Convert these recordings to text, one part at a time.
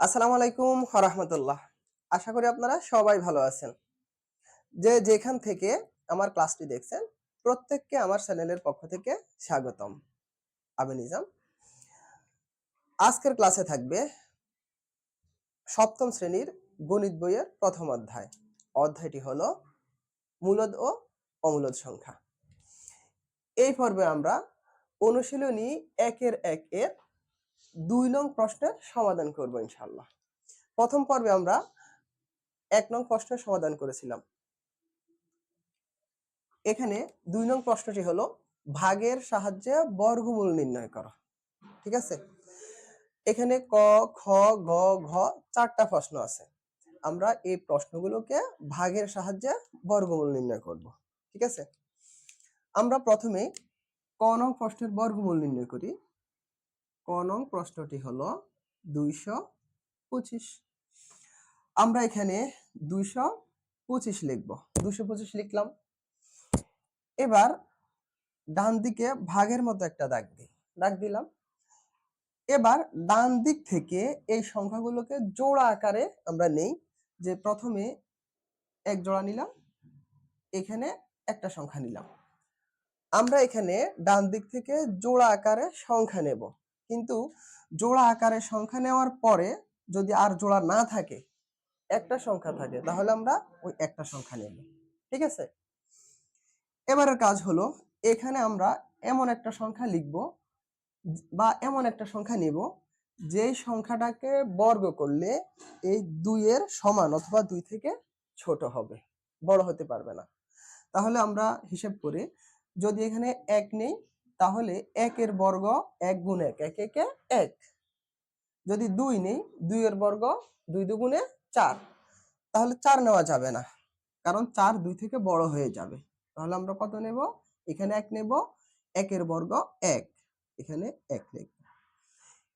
আসসালামু আলাইকুম রহমতুল্লাহ আশা করি আপনারা সবাই ভালো আছেন। যে যেখান থেকে আমার ক্লাসটি দেখছেন, প্রত্যেককে আমার চ্যানেলের পক্ষ থেকে স্বাগতম। আমি নিজাম। আজকের ক্লাসে থাকবে সপ্তম শ্রেণির গণিত বইয়ের প্রথম অধ্যায়। অধ্যায়টি হলো মূলদ ও অমূলদ সংখ্যা। এই পর্বে আমরা অনুশীলনী একের এক এর দুই নং প্রশ্নের সমাধান করব ইনশাল্লাহ প্রথম পর্বে আমরা এক নং প্রশ্নের সমাধান করেছিলাম। এখানে দুই নং প্রশ্নটি হলো, ভাগের সাহায্যে বর্গমূল নির্ণয় করা। ঠিক আছে? এখানে ক, খ, গ, ঘ চারটা প্রশ্ন আছে। আমরা এই প্রশ্নগুলোকে ভাগের সাহায্যে বর্গমূল নির্ণয় করব। ঠিক আছে? আমরা প্রথমে ক নং প্রশ্নের বর্গমূল নির্ণয় করি। ক নং প্রশ্নটি হলো দুইশো পঁচিশ। আমরা এখানে দুইশো পঁচিশ লিখব। দুইশো পঁচিশ লিখলাম। এবার ডান দিকে ভাগের মতো একটা দাগ দিই। দাগ দিলাম। এবার ডান দিক থেকে এই সংখ্যাগুলোকে জোড়া আকারে আমরা নেই। যে প্রথমে এক জোড়া নিলাম, এখানে একটা সংখ্যা নিলাম। আমরা এখানে ডান দিক থেকে জোড়া আকারে সংখ্যা নেব। কিন্তু জোড়া আকারে সংখ্যা নেওয়ার পরে যদি আর জোড়া না থাকে, একটা সংখ্যা থাকে, তাহলে আমরা ওই একটা সংখ্যা নেব। ঠিক আছে? এবারের কাজ হলো, এখানে আমরা এমন একটা সংখ্যা লিখব বা এমন একটা সংখ্যা নেব, যেই সংখ্যাটাকে বর্গ করলে এই দুইয়ের সমান অথবা দুই থেকে ছোট হবে, বড় হতে পারবে না। তাহলে আমরা হিসেব করে, যদি এখানে এক নেই তাহলে একের বর্গ এক গুণ এক এক, একে, এক যদি দুই নেই, দুইয়ের বর্গ দুই দুগুণে চার। তাহলে চার নেওয়া যাবে না, কারণ চার দুই থেকে বড় হয়ে যাবে। তাহলে আমরা কত নেব? এখানে এক নেব, একের বর্গ এক, এখানে এক লিখব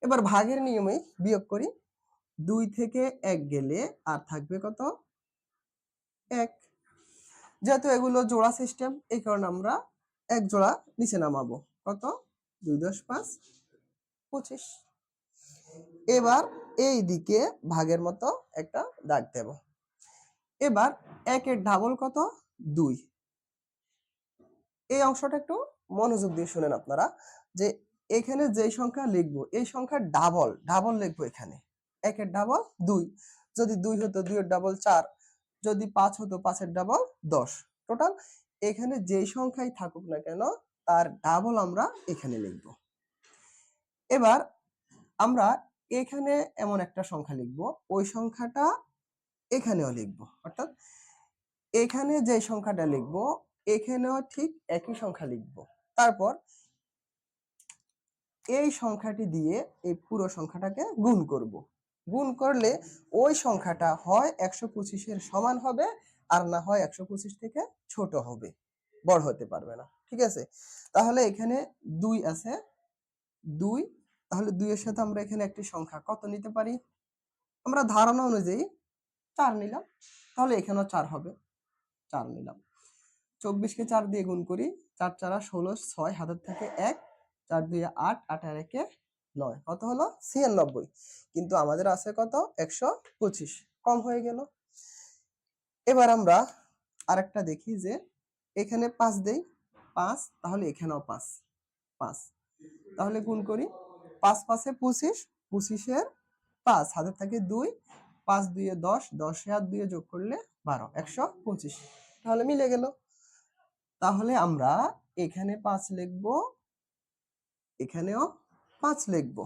এবার ভাগের নিয়মে বিয়োগ করি, দুই থেকে এক গেলে আর থাকবে কত? এক। যেহেতু এগুলো জোড়া সিস্টেম এই কারণে আমরা এক জোড়া নিচে নামাবো। কত? দুই দশ পাঁচ? পঁচিশ। এবার এই দিকে ভাগের মতো একটা দাগ দেব। এবার একের ডাবল কত? দুই। এই অংশটা একটু মনোযোগ দিয়ে শুনেন আপনারা যে এখানে যে সংখ্যা লিখব, এই সংখ্যা ডাবল ডাবল লিখব এখানে। একের ডাবল দুই। যদি দুই হতো দুইয়ের ডাবল চার। যদি পাঁচ হতো পাঁচের ডাবল দশ। টোটাল এখানে যে সংখ্যাই থাকুক না কেন তার ডাবল আমরা এখানে লিখব। এবার আমরা এখানে এমন একটা সংখ্যা লিখব, ওই সংখ্যাটা এখানেও লিখব। অর্থাৎ এখানে যে সংখ্যাটা লিখব, এখানেও ঠিক একই সংখ্যা লিখব। তারপর এই সংখ্যাটি দিয়ে এই পুরো সংখ্যাটাকে গুণ করব। গুণ করলে ওই সংখ্যাটা হয় একশো পঁচিশের সমান হবে, আর না হয় একশো পঁচিশ থেকে ছোট হবে। বড় হতে পারবে না। ঠিক আছে? তাহলে এখানে দুই আছে। দুই, তাহলে দুইয়ের সাথে আমরা এখানে একটি সংখ্যা কত নিতে পারি? আমরা ধারণা অনুযায়ী চার নিলাম। তাহলে এখানেও চার হবে। চার নিলাম। চব্বিশকে চার দিয়ে গুণ করি। চার চারা ষোলো, ছয় হাতের থেকে এক, চার দুই আট আট আর একে নয়। কত হলো? ছিয়ানব্বই। কিন্তু আমাদের আছে কত? একশো পঁচিশ। কম হয়ে গেল। এবার আমরা আরেকটা দেখি যে এখানে পাঁচ দেই। পাঁচ, তাহলে এখানেও পাঁচ পাঁচ। তাহলে গুণ করি, পাঁচ পাঁচে পঁচিশ, পঁচিশের পাঁচ, হাতের থাকে দুই, পাঁচ দুইয়ে দশ, দশে হাত দুইয়ে যোগ করলে বারো, একশো পঁচিশ। তাহলে মিলে গেল। তাহলে আমরা এখানে পাঁচ লিখব, এখানেও পাঁচ লিখব।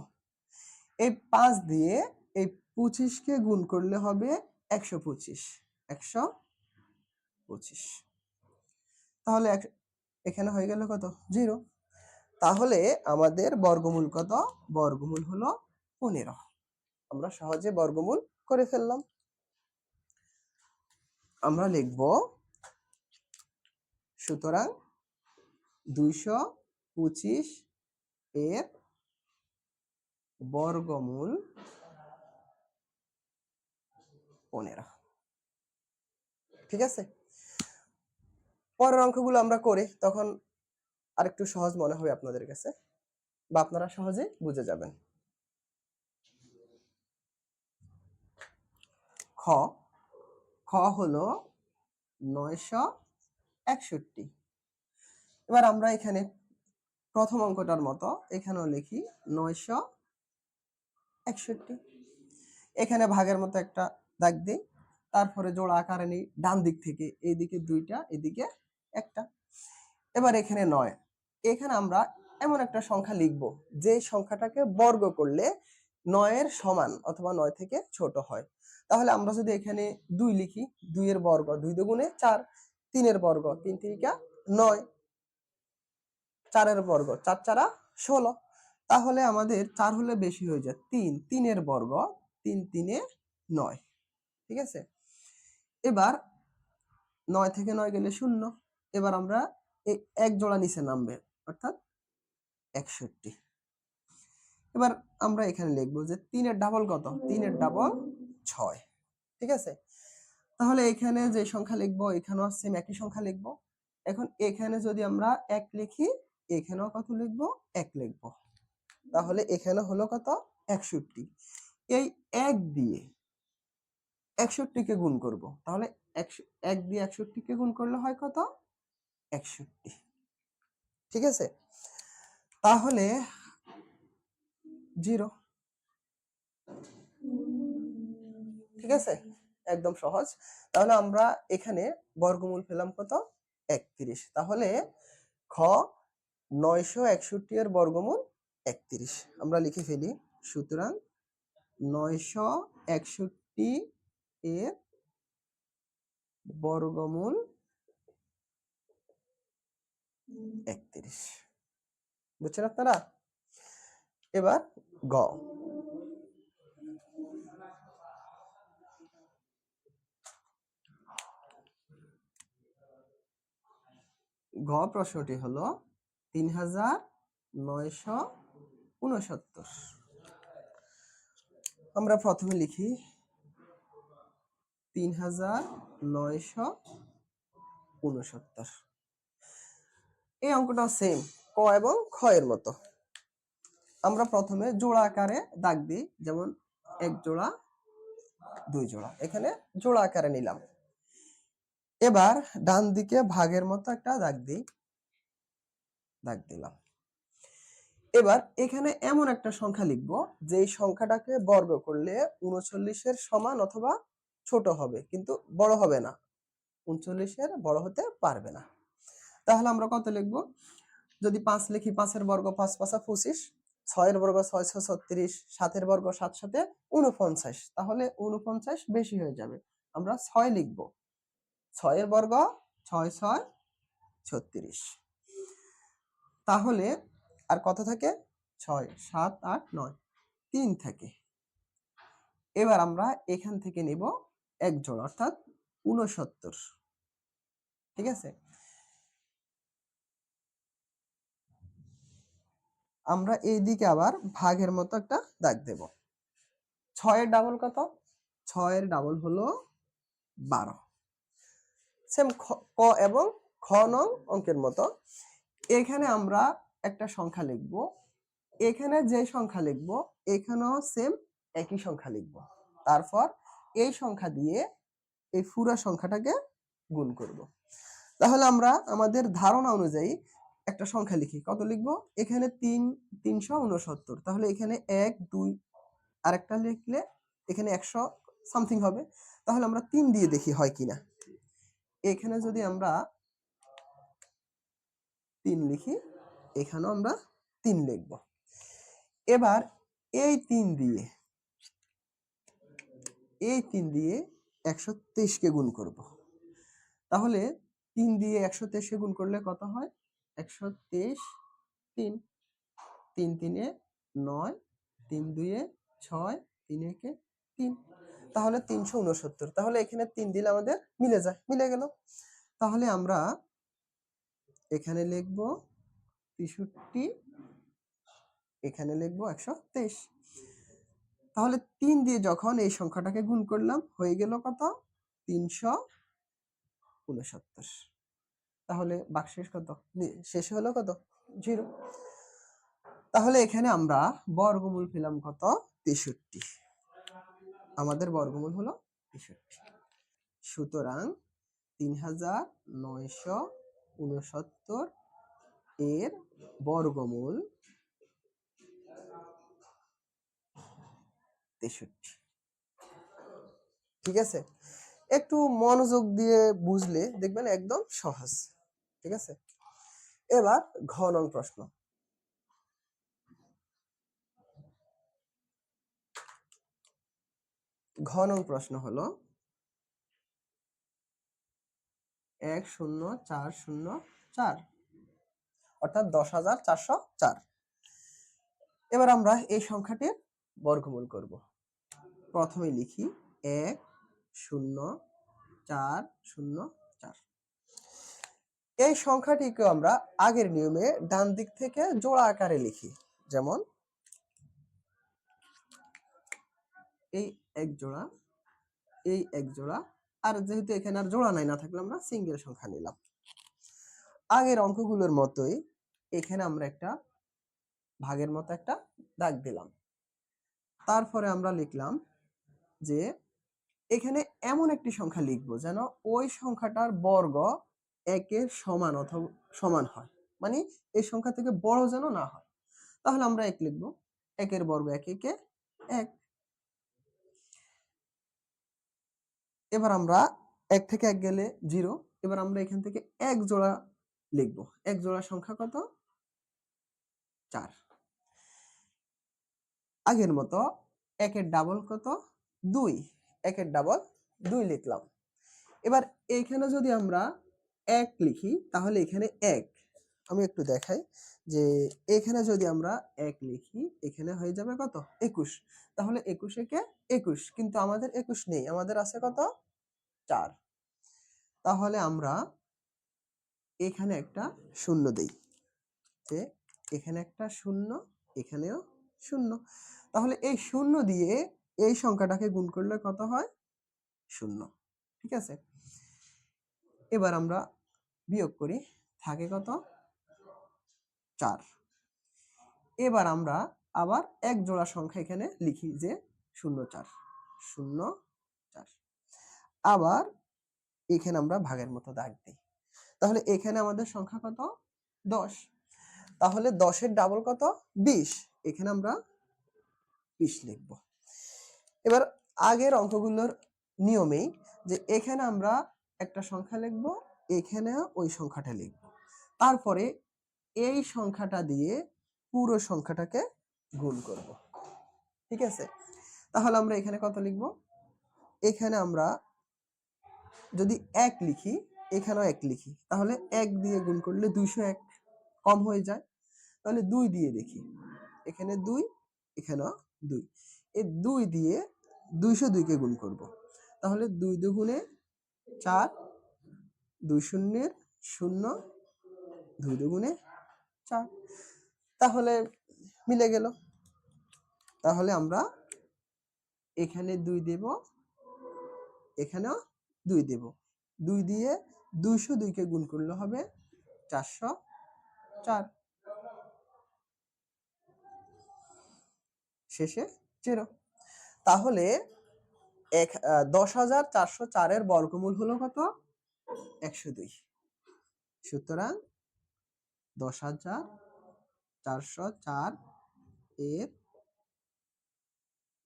এই পাঁচ দিয়ে এই পঁচিশকে গুণ করলে হবে একশো পঁচিশ একশো পঁচিশ। তাহলে এখানে হয়ে গেল কত? জিরো তাহলে আমাদের বর্গমূল কত? বর্গমূল হলো পনেরো। আমরা সহজে বর্গমূল করে ফেললাম। আমরা লিখব, সুতরাং দুইশো পঁচিশ এর বর্গমূল পনেরো। ঠিক আছে? পরের অঙ্কগুলো আমরা করি, তখন আরেকটু সহজ মনে হবে আপনাদের কাছে বা আপনারা সহজে বুঝে যাবেন। খ খ হলো নয়শো একষট্টি। এবার আমরা এখানে প্রথম অঙ্কটার মতো এখানেও লিখি নয়শো একষট্টি। এখানে ভাগের মতো একটা দাগ দিই, তারপরে জোড়া আকারে নিই, ডান দিক থেকে এদিকে দুইটা এদিকে একটা। এবার এখানে নয়। এখানে আমরা এমন একটা সংখ্যা লিখব, যে সংখ্যাটাকে বর্গ করলে নয়ের সমান অথবা নয় থেকে ছোট হয়। তাহলে আমরা যদি এখানে দুই লিখি, দুইয়ের বর্গ দুই দুগুণে চার, তিনের বর্গ তিন তিরিকা নয়, চারের বর্গ চার চারা ষোলো। তাহলে আমাদের চার হলে বেশি হয়ে যায় তিন, তিনের বর্গ তিন তিনে নয়। ঠিক আছে? এবার নয় থেকে নয় গেলে শূন্য। এবার আমরা এক জোড়া নিচে নামবে, অর্থাৎ একষট্টি। এবার আমরা এখানে লিখব যে তিনের ডাবল কত? তিনের ডাবল ছয়। ঠিক আছে? তাহলে এখানে যে সংখ্যা লিখব, এখানেও সেম একই সংখ্যা লিখব। এখন এখানে যদি আমরা এক লিখি, এখানেও কত লিখব? এক লিখব। তাহলে এখানে হলো কত? একষট্টি। এই এক দিয়ে একষট্টিকে গুণ করব। তাহলে একশো, এক দিয়ে একষট্টিকে গুণ করলে হয় কত? একষট্টি। ঠিক আছে? তাহলে জিরো। ঠিক আছে? একদম সহজ। তাহলে আমরা এখানে বর্গমূল পেলাম কত? একত্রিশ। তাহলে খ নয়শো একষট্টি এর বর্গমূল একত্রিশ। আমরা লিখে ফেলি। সুতরাং নয়শো একষট্টি এর বর্গমূল একত্রিশ। বুঝছেন আপনারা? এবার গ। ঘ প্রশ্নটি হলো তিন হাজার নয়শো উনসত্তর। আমরা প্রথমে লিখি তিন হাজার নয়শো উনসত্তর। এই অঙ্কটা সেম ক এবং খ এর মতো। আমরা প্রথমে জোড়া আকারে দাগ দিই, যেমন এক জোড়া, দুই জোড়া। এখানে জোড়া আকারে নিলাম। এবার ডান দিকে ভাগের মতো একটা দাগ দিই, দাগ দিলাম। এবার এখানে এমন একটা সংখ্যা লিখব যে সংখ্যাটাকে বর্গ করলে উনচল্লিশের সমান অথবা ছোট হবে, কিন্তু বড় হবে না। উনচল্লিশের বড় হতে পারবে না। তাহলে আমরা কত লিখব? যদি পাঁচ লিখি, পাঁচের বর্গ পাঁচ পাঁচা পঁচিশ, ছয়ের বর্গ ছয় ছয় ছত্রিশ, সাতের বর্গ সাত সাথে উনপঞ্চাশ তাহলে উনপঞ্চাশ বেশি হয়ে যাবে। আমরা ছয় লিখব। ছয়ের বর্গ ছয় ছয় ছত্রিশ। তাহলে আর কত থাকে? ছয়, সাত, আট, নয়। তিন থাকে। এবার আমরা এখান থেকে নেব এক জোড়া, অর্থাৎ উনসত্তর ঠিক আছে? আমরা এই দিকে আবার ভাগের মতো একটা দাগ দেব। ছয়ের ডাবল কত? ছয়ের ডাবল হলো বারো। সেম ক এবং খ নং অঙ্কের মতো। এখানে আমরা একটা সংখ্যা লিখব। এখানে যে সংখ্যা লিখব, এখানেও সেম একই সংখ্যা লিখব। তারপর এই সংখ্যা দিয়ে এই ফুরা সংখ্যাটাকে গুণ করব। তাহলে আমরা আমাদের ধারণা অনুযায়ী একটা সংখ্যা লিখি। কত লিখব? এখানে তিন, তিনশো উনসত্তর তাহলে এখানে এক, দুই, আরেকটা লিখলে এখানে একশো সামথিং হবে। তাহলে আমরা তিন দিয়ে দেখি হয় কিনা। এখানে যদি আমরা তিন লিখি, এখানেও আমরা তিন লিখব। এবার এই তিন দিয়ে, এই তিন দিয়ে একশো তেইশকে গুণ করব। তাহলে তিন দিয়ে একশো তেইশকে গুণ করলে কত হয়? একশো তেইশ, তিন তিন, তিনে নয়, তিন, দুয়ে ছয়, তিন, একে তিন। তাহলে তিনশো উনসত্তর তাহলে এখানে তিন দিলে আমাদের মিলে যায়, মিলে গেল। তাহলে আমরা এখানে লিখব তেষট্টি, এখানে লিখব একশো তেইশ। তাহলে তিন দিয়ে যখন এই সংখ্যাটাকে গুণ করলাম, হয়ে গেল কত? তিনশো উনসত্তর তাহলে বাকশেষ কত? শেষে হলো কত? জিরো। তাহলে এখানে আমরা বর্গমূল পেলাম কত? তেষট্টি। আমাদের বর্গমূল হলো তেষট্টি। সুতরাং তিন হাজার নয়শো উনসত্তর এর বর্গমূল তেষট্টি। ঠিক আছে? একটু মনোযোগ দিয়ে বুঝলে দেখবেন একদম সহজ। ঠিক আছে? এবার ঘ নং প্রশ্ন। ঘ নং প্রশ্ন হলো, এক শূন্য চার শূন্য চার, অর্থাৎ দশ হাজার চারশো চার। এবার আমরা এই সংখ্যাটির বর্গমূল করব। প্রথমে লিখি, এক শূন্য চার শূন্য চার। এই সংখ্যাটিকে আমরা আগের নিয়মে ডান দিক থেকে জোড়া আকারে লিখি। যেমন, এই এক জোড়া, এই এক জোড়া, আর যেহেতু এখানে আর জোড়া নাই, না থাকলে আমরা সিঙ্গেল সংখ্যা নিলাম। আগের অঙ্কগুলোর মতোই এখানে আমরা একটা ভাগের মতো একটা দাগ দিলাম। তারপরে আমরা লিখলাম যে, এখানে এমন একটি সংখ্যা লিখব যেন ওই সংখ্যাটার বর্গ একের সমান অথবা সমান হয়। মানে এই সংখ্যা থেকে বড় যেন না হয়। তাহলে আমরা এক লিখব। একের বর্গ এক একে এক। এবার আমরা এক থেকে এক গেলে জিরো এবার আমরা এখান থেকে এক জোড়া লিখব। এক জোড়া সংখ্যা কত? চার। আগের মতো একের ডাবল কত? দুই। একের ডাবল দুই লিখলাম। এবার এইখানে যদি আমরা এক লিখি, তাহলে এখানে এক। আমি একটু দেখাই যে এখানে যদি আমরা এক লিখি, এখানে হয়ে যাবে কত? একুশ। তাহলে একুশে কে একুশ, কিন্তু আমাদের একুশ নেই, আমাদের আছে কত? চার। তাহলে আমরা এখানে একটা শূন্য দেই। যে এখানে একটা শূন্য, এখানেও শূন্য। তাহলে এই শূন্য দিয়ে এই সংখ্যাটাকে গুণ করলে কত হয়? শূন্য। ঠিক আছে? এবার আমরা বিয়োগ করি, থাকে কত? চার। এবার আমরা আবার এক জোড়া সংখ্যা এখানে লিখি যে শূন্য চার। শূন্য চার। আবার এখানে আমরা ভাগের মতো দাগ দিই। তাহলে এখানে আমাদের সংখ্যা কত? দশ। তাহলে দশের ডাবল কত? বিশ। এখানে আমরা বিশ লিখব। এবার আগের অঙ্কগুলোর নিয়মেই যে এখানে আমরা একটা সংখ্যা লিখব এখানে ওই সংখ্যাটা লিখব। তারপরে এই সংখ্যাটা দিয়ে পুরো সংখ্যাটাকে গুণ করব। ঠিক আছে? তাহলে আমরা এখানে কত লিখব? এখানে আমরা যদি এক লিখি, এখানেও এক লিখি, তাহলে এক দিয়ে গুণ করলে দুইশো এক কম হয়ে যায়। তাহলে দুই দিয়ে দেখি, এখানে দুই, এখানেও দুই। এই দুই দিয়ে দুইশো দুইকে গুণ করব। তাহলে দুই দুগুণে চার দুই শূন্যের শূন্য দুই দুগুণে চার। তাহলে মিলে গেল। তাহলে আমরা এখানে দুই দেব, এখানেও দুই দেব। দুই দিয়ে দুইশো দুইকে গুণ করলে হবে চারশো চার। শেষে জিরো। তাহলে এক দশ হাজার চারশো চারের বর্গমূল হলো কত? একশো দুই। সুতরাং দশ হাজার চারশো চার এর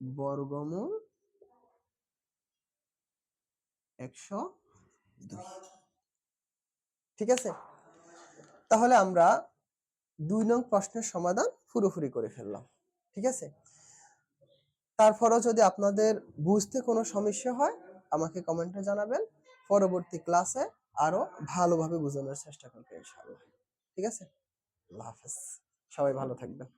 বর্গমূল একশো দুই। ঠিক আছে? তাহলে আমরা দুই নং প্রশ্নের সমাধান পুরোপুরি করে ফেললাম। ঠিক আছে? তারপরেও যদি আপনাদের বুঝতে কোনো সমস্যা হয়, আমাকে কমেন্টে জানাবেন। পরবর্তী ক্লাসে আরও ভালোভাবে বোঝানোর চেষ্টা করবেন ঠিক আছে? আল্লাহ হাফেজ। সবাই ভালো থাকবেন।